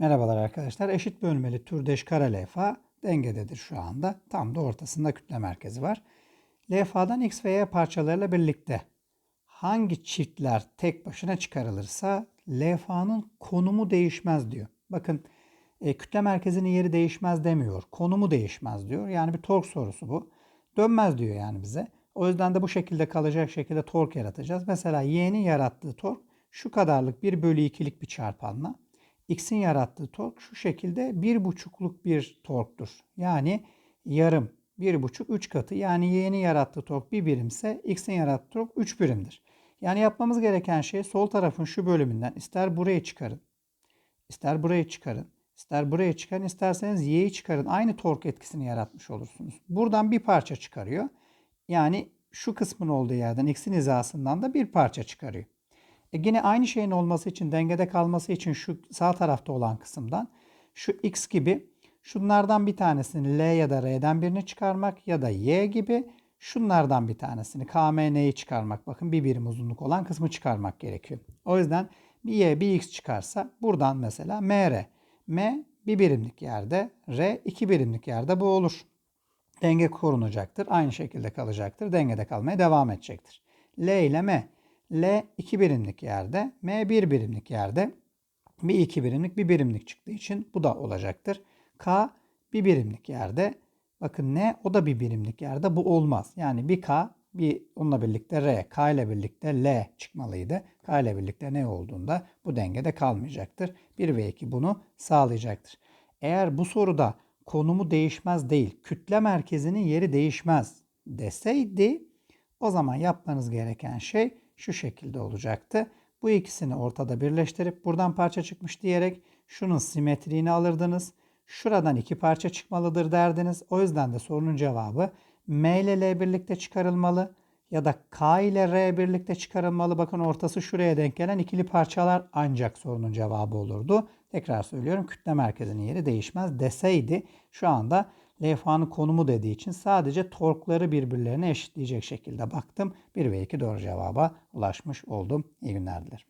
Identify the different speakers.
Speaker 1: Merhabalar arkadaşlar. Eşit bölmeli türdeş kare levha dengededir şu anda. Tam da ortasında kütle merkezi var. Levhadan x ve y parçalarıyla birlikte hangi çiftler tek başına çıkarılırsa levhanın konumu değişmez diyor. Bakın e, kütle merkezinin yeri değişmez demiyor. Konumu değişmez diyor. Yani bir tork sorusu bu. Dönmez diyor yani bize. O yüzden de bu şekilde kalacak şekilde tork yaratacağız. Mesela y'nin yarattığı tork şu kadarlık 1 bölü 2'lik bir çarpanla. X'in yarattığı tork şu şekilde bir buçukluk bir torktur. Yani yarım, bir buçuk, üç katı. Yani y'nin yarattığı tork bir birimse X'in yarattığı tork 3 birimdir. Yani yapmamız gereken şey sol tarafın şu bölümünden ister buraya çıkarın, ister buraya çıkarın, ister buraya çıkarın, isterseniz y'yi çıkarın. Aynı tork etkisini yaratmış olursunuz. Buradan bir parça çıkarıyor. Yani şu kısmın olduğu yerden x'in hizasından da bir parça çıkarıyor. E yine aynı şeyin olması için, dengede kalması için şu sağ tarafta olan kısımdan şu x gibi şunlardan bir tanesini L ya da R'den birini çıkarmak ya da Y gibi şunlardan bir tanesini KMN'yi çıkarmak. Bakın bir birim uzunluk olan kısmı çıkarmak gerekiyor. O yüzden bir Y bir X çıkarsa buradan mesela MR. M bir birimlik yerde, R iki birimlik yerde bu olur. Denge korunacaktır. Aynı şekilde kalacaktır. Dengede kalmaya devam edecektir. L ile M. L 2 birimlik yerde, M 1 birimlik yerde. Bir 2 birimlik bir birimlik çıktığı için bu da olacaktır. K bir birimlik yerde. Bakın ne? O da bir birimlik yerde. Bu olmaz. Yani bir K bir onunla birlikte R, K ile birlikte L çıkmalıydı. K ile birlikte ne olduğunda bu dengede kalmayacaktır. 1 ve 2 bunu sağlayacaktır. Eğer bu soruda konumu değişmez değil, kütle merkezinin yeri değişmez deseydi o zaman yapmanız gereken şey şu şekilde olacaktı. Bu ikisini ortada birleştirip buradan parça çıkmış diyerek şunun simetriğini alırdınız. Şuradan iki parça çıkmalıdır derdiniz. O yüzden de sorunun cevabı M ile L birlikte çıkarılmalı ya da K ile R birlikte çıkarılmalı. Bakın ortası şuraya denk gelen ikili parçalar ancak sorunun cevabı olurdu. Tekrar söylüyorum kütle merkezinin yeri değişmez deseydi şu anda levhanın konumu dediği için sadece torkları birbirlerine eşitleyecek şekilde baktım. 1 ve 2 doğru cevaba ulaşmış oldum. İyi günler dilerim.